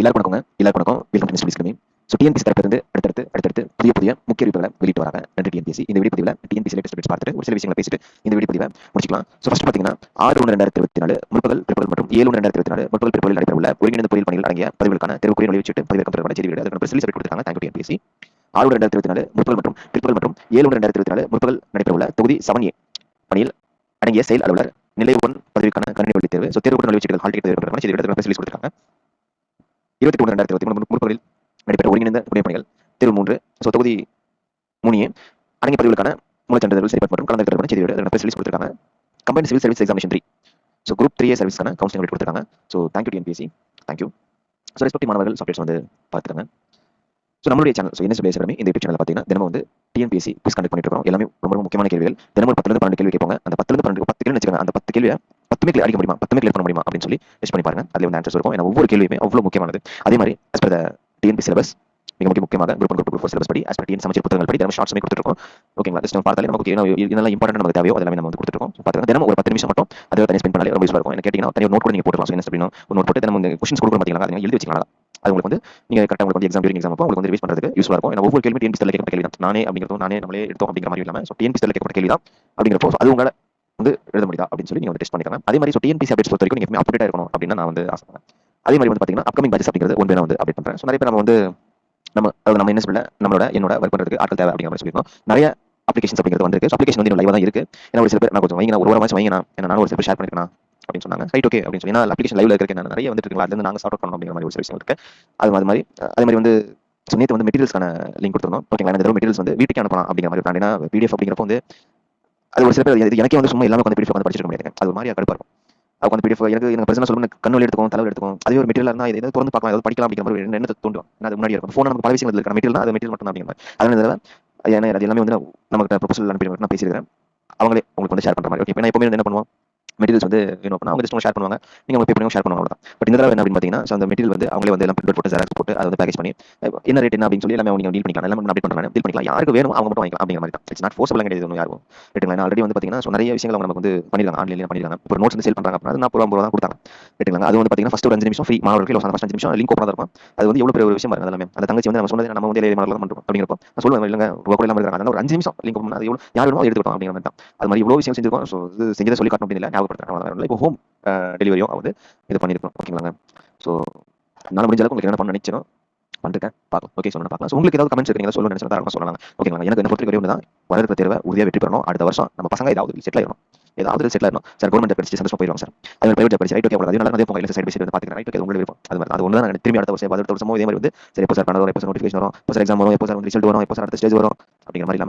எல்லாருக்கும் வணக்கங்க. எல்லாருக்கும் வணக்கம். வெல்கம் டு மிஸ்டர் கம்மி ஸோ டிஎன்பிசி தரப்பிலிருந்து அடுத்தடுத்து அடுத்தடுத்து புதிய புதிய முக்கிய அறிவிப்புகளை வெளியிட்டு வராங்க நன்றி டிஎன்பிசி இந்த வீடியோ பதிவில் டிஎன்பிசி லேட்டஸ்ட் அப்டேட்ஸ் பார்த்துட்டு ஒரு சில விஷயங்களை பேசிட்டு இந்த வீடியோ பதிவை முடிச்சிக்கலாம். ஸோ ஃபஸ்ட் பார்த்தீங்கன்னா ஆறு ஒன்று ரெண்டாயிரத்தி இருபத்தி நாலு முற்பகல் பிற்பகல் மற்றும் ஏழு ஒன்று ரெண்டாயிரத்தி இருபத்தி நாலு முற்பகல் பிற்பகல் நடைபெறவுள்ள ஒருங்கிணைந்த பொறியியல் பணிகள் அடங்கிய பதிவுகளுக்கான தேர்வுக்குரிய நுழைவுச்சீட்டு தொடர்பான செய்தி வீடியோ அதுக்கு ரிசல்ட் கொடுத்துருக்காங்க. தேங்க் டிஎன்பிசி ஆறு ரெண்டாயிரத்தி இருபத்தி நாலு முற்பகல் மற்றும் பிற்பகல் மற்றும் ஏழு ஒன்று ரெண்டாயிரத்தி இருபத்தி நாலு முற்பகல் நடைபெறவுள்ள தொகுதி செவன் ஏ பணியில் அடங்கிய செயல் அலுவலர் நிலை ஒன் பதவிக்கான கணினி வழி தேர்வு. ஸோ தேர்வு நுழைவுச்சீட்டுகள் ஹால் டிக்கெட் தேர்வு செய்தி வீடு கொடுத்துருக்காங்க. இருபத்தி ஒன்று ரெண்டாயிரத்தி இருபத்தி மூணு முற்பகலில் நடைபெற்ற ஒருங்கிணைந்த புதிய தேர்வு மூன்று ஸோ தொகுதி மூணியே அடங்கிய பதிவுகளுக்கான மூலச்சென்றர்கள் சரிபார்ப்பு மற்றும் கலந்து தொடர்பான செய்தியோட வீடு ப்ரெஸ் ரிலீஸ் கொடுத்துருக்காங்க. Combine civil service examination three so group three சர்வீஸ்க்கான counselling கொடுத்துருக்காங்க. So thank you TNPSC thank you so respective மாணவர்கள் சப்ஜெக்ட்ஸ் வந்து பார்த்துருக்காங்க ஸோ நம்மளுடைய சேனல் ஸோ என்ன சொல்லி அகாடமி இந்த யூடியூப் சேனல் பார்த்தீங்கன்னா தினமும் வந்து டிஎன்பிஎஸ்சி குவிஸ் கண்டக்ட் பண்ணிட்டு இருக்கோம் எல்லாமே ரொம்ப முக்கியமான கேள்விகள். தினமும் பத்துலேருந்து பன்னெண்டு கேள்வி கேட்பாங்க. அந்த பத்துலேருந்து பன்னெண்டு பத்து கேள்வி வச்சுக்கோங்க. அந்த பத்து கேள்வியை பத்துமே கிளியர் அடிக்க முடியுமா? பத்துமே கிளியர் பண்ண முடியுமா? அப்படின்னு சொல்லி டெஸ்ட் பண்ணி பாருங்க. அதில் வந்து ஆன்சர்ஸ் இருக்கும். ஏன்னா ஒவ்வொரு கேள்வியுமே அவ்வளோ முக்கியமானது. அதே மாதிரி as per டிஎன்பி சிலபஸ் மிக முக்கிய முக்கியமாக குரூப் குரூப் குரூப் சிலபஸ் படி as per டிஎன் சமைச்சர் புத்தகங்கள் படி தினம் ஷார்ட்ஸ் கொடுத்துருக்கோம். ஓகேங்களா ஜஸ்ட் நம்ம பார்த்தாலே நமக்கு என்ன இதெல்லாம் இம்பார்ட்டன் நமக்கு தேவையோ அதெல்லாம் நம்ம வந்து கொடுத்துருக்கோம். பார்த்துங்க தினமும் ஒரு பத்து நிமிஷம் மட்டும் அதை தனி ஸ்பெண்ட் பண்ணாலே ரொம்ப யூஸ்ஃபுல்லாக இருக்கும். எனக்கு கேட்டிங்கன்னா தனியாக நோட் கூட நீங்கள் போட்டுக்கலாம். ஸோ என்ன அப்படின்னா நோட் போட்டு தினம் இந்த கொஸ்டின்ஸ் கொடுக்குறோம் பார்த்தீங்களா? அதை எழுதி வச்சுக்கலாம். அது உங்களுக்கு வந்து நீங்கள் கரெக்டாக உங்களுக்கு வந்து எக்ஸாம் டியூரிங் எக்ஸாம் அப்போ உங்களுக்கு வந்து ரிவைஸ் பண்ணுறதுக்கு யூஸ்ஃபுல்லாக இருக்கும். ஏன்னா ஒவ்வொரு கேள்வி டிஎன்பி கேட்கப்பட்ட கேள்வி தான் நானே அப்படிங்கிறதும் நானே நம்மளே எடுத்தோம் அப்படிங்கிற மாதிரி இல்லாமல் ஸோ டிஎன்பி கேட்கப்பட்ட கேள்வி தான் அப்படிங்கிறப்போ அது உங்களால் வந்து எழுத முடியுதா அப்படின்னு சொல்லி நீங்கள் வந்து டெஸ்ட் பண்ணிக்கலாம் அதே மாதிரி ஸோ டிஎன்பிசி அப்டேட்ஸ் பொறுத்த வரைக்கும் நீங்கள் அப்டேட் இருக்கணும் அப்படின்னு நான் வந்து ஆசைப்படுறேன் அதே மாதிரி வந்து பார்த்தீங்கன்னா அப்கமிங் பேட்சஸ் அப்படிங்கிறது ஒன்று நான் வந்து அப்டேட் பண்ணுறேன் ஸோ நிறைய பேர் நம்ம வந்து நம்ம அதாவது நம்ம என்ன சொல்ல நம்மளோட என்னோட ஒர்க் பண்ணுறதுக்கு ஆட்கள் தேவை அப்படிங்கிற மாதிரி சொல்லியிருக்கோம் நிறைய அப்ளிகேஷன்ஸ் அப்படிங்கிறது வந்து இருக்கு அப்ளிகேஷன் வந்து லைவாக தான் இருக்கு. ஏன்னா ஒரு சில பேர் நான் கொஞ்சம் வைங்க ஒரு வாரம் வைங்க ஏன்னா நான் ஒரு சில பேர் ஷேர் பண்ணிருக்கேன் அப்படின்னு சொன்னாங்க. ரைட் ஓகே அப்படின்னு சொல்லி. அப்ளிகேஷன் லைவ்ல இருக்க நிறைய வந்துட்டு இருக்கீங்களா? அது நாங்கள் சார்ட் அவுட் பண்ணணும் அப்படிங்கிற மாதிரி ஒரு விஷயம் இருக்கு. அது அது மாதிரி அதே மாதிரி வந்து ஸோ நேற்று வந்து மெட்டீரியல்ஸ்க்கான லிங்க் கொடுத்துருந்தோம். ஓகேங்களா இந்த மெட்டீரியல்ஸ் வந்து வீட்டுக்கு அனுப்பலாம் அப்படிங்கிற மாதிரி plan. ஏன்னா பிடிஎஃப் அப்படிங்கிறப்போ வந்து அது ஒரு சில பேர் இது எனக்கே வந்து சும்மா எல்லாமே வந்து பிடிஎஃப் வந்து படிச்சிருக்க முடியாது. அது ஒரு மாதிரி கடுப்பாக இருக்கும். அது வந்து பிடிஎஃப் எனக்கு எனக்கு பிரச்சனை சொல்லணும் கண்ணு எடுத்துக்கும் தலைவர் எடுத்துக்கும் அதே ஒரு மெட்டீரியல் இருந்தால் இதை திறந்து பார்க்கலாம் ஏதாவது படிக்கலாம் அப்படிங்கிற மாதிரி என்ன தோண்டும் ஏன்னா அது முன்னாடி இருக்கும். ஃபோன் நமக்கு பல விஷயங்கள் இருக்கிற மெட்டீரியல் அது மெட்டீரியல் மட்டும் தான் அப்படிங்கிற மாதிரி. அதனால ஏன்னா அது எல்லாமே வந்து நமக்கு ப்ரொபோசல் அனுப்பி நான் பேசியிருக்கேன் அவங்களே உங்களுக்கு வந்து ஷேர் பண்ணுற மாதிரி. ஓகே நான் எப்பவுமே என்ன பண்ணுவோம்? மெட்டீரியல்ஸ் வந்து வேணும் அப்படின்னா அவங்க ஜஸ்ட் ஷேர் பண்ணுவாங்க. நீங்கள் உங்களுக்கு பே பண்ணி ஷேர் பண்ணுவாங்க பட் இந்த தடவை என்ன அப்படின்னு பார்த்தீங்கன்னா அந்த மெட்டீரியல் வந்து அவங்களே வந்து எல்லாம் பிரிண்ட் போட்டு ஜெராக்ஸ் போட்டு அதை வந்து பேக்கேஜ் பண்ணி என்ன ரேட் என்ன அப்படின்னு சொல்லி எல்லாமே நீங்கள் டீல் பண்ணிக்கலாம். எல்லாம் அப்டேட் பண்ணுறாங்க டீல் பண்ணிக்கலாம். யாருக்கு வேணும் அவங்க மட்டும் வாங்கிக்கலாம் அப்படிங்கிற மாதிரி தான். இட்ஸ் நாட் ஃபோர்ஸபிளாக கிடையாது ஒன்றும் யாரும் ரேட்டுங்களா ஆல்ரெடி வந்து பார்த்தீங்கன்னா நிறைய விஷயங்கள் அவங்க நமக்கு வந்து பண்ணிருக்காங்க ஆன்லைனில் பண்ணிருக்காங்க இப்போ நோட்ஸ் வந்து சேல் பண்ணுறாங்க அப்படின்னா நாற்பது ரூபா தான் கொடுத்தாங்க. கேட்டுக்கலாம் அது வந்து பார்த்தீங்கன்னா ஃபஸ்ட் ஒரு அஞ்சு நிமிஷம் ஃப்ரீ மாணவர்கள் ஒரு ஃபஸ்ட் அஞ்சு நிமிஷம் லிங்க் ஓப்பனாக இருக்கும். அது வந்து எவ்வளோ பெரிய ஒரு விஷயம் பாருங்க எல்லாமே அந்த தங்கச்சி வந்து நம்ம சொன்னது நம்ம வந்து ஏழை மாணவர்கள் தான் பண்ணுறோம் அப்படிங்கிறப்போ நான் சொல்லுவேன் இல்லைங்க ரூபா கூட இல்லாமல் இருக்காங்க. அதனால ஒரு அஞ்சு நிமிஷம் லிங்க் ஓப்பன் அது எவ்வளோ யார் வேணுமோ அதை எடுத்துக்கிட்டோம் அப்படிங்கிற மாதிரி தான். அது மாதிரி இவ்வளோ விஷயம் செஞ்சிருக்கோம். ஸோ இது செஞ்சதை சொல்லி காட்டணும் அப்படின்னு இல்லை ஞாபகப்படுத்துறேன். இப்போ ஹோம் டெலிவரியும் வந்து இது பண்ணியிருக்கோம். ஓகேங்களாங்க ஸோ நான் முடிஞ்ச அளவுக்கு உங்களுக்கு என்ன பண்ண நினைச்சிடும் பண்ணிருக்கேன் பார்க்கலாம். ஓகே சொல்லணும் பார்க்கலாம். உங்களுக்கு ஏதாவது கமெண்ட்ஸ் இருக்கீங்க சொல்ல நினைச்சா தான் சொல்லலாம் ஓகேங்களா எனக்கு என்ன பொறுத்த வரைக்கும் தான் வரது தேர்வை உறுதியாக வெற்றி பெறணும். அடுத்த வருஷம் நம்ம பசங்க ஏதாவது செட்டில் ஆயிடும் ஏதாவது செட்டில் ஆகணும் சார் கவர்மெண்ட் படிச்சு சந்தோஷம் போயிடும் சார். அது மாதிரி பிரைவேட் படிச்சு ரைட் ஓகே அவ்வளோ நல்லா போங்க இல்லை சைட் பை வந்து பார்த்துக்கிறேன். ரைட் ஓகே உங்களுக்கு விருப்பம் அது மாதிரி. அது ஒன்று தான் திரும்பி அடுத்த வருஷம் அடுத்த வருஷமும் இதே மாதிரி வந்து சரி எப்போ சார் பண்ண எப்போ சார் நோட்டிஃபிகேஷன் வரும்? எப்போ சார் எக்ஸாம் வரும்? எப்போ சார் வந்து ரிசல்ட் வரும்? எப்போ சார் அடுத்த ஸ்டேஜ் வரும்? அப்படிங்கிற மாதிரி இல்லாமல்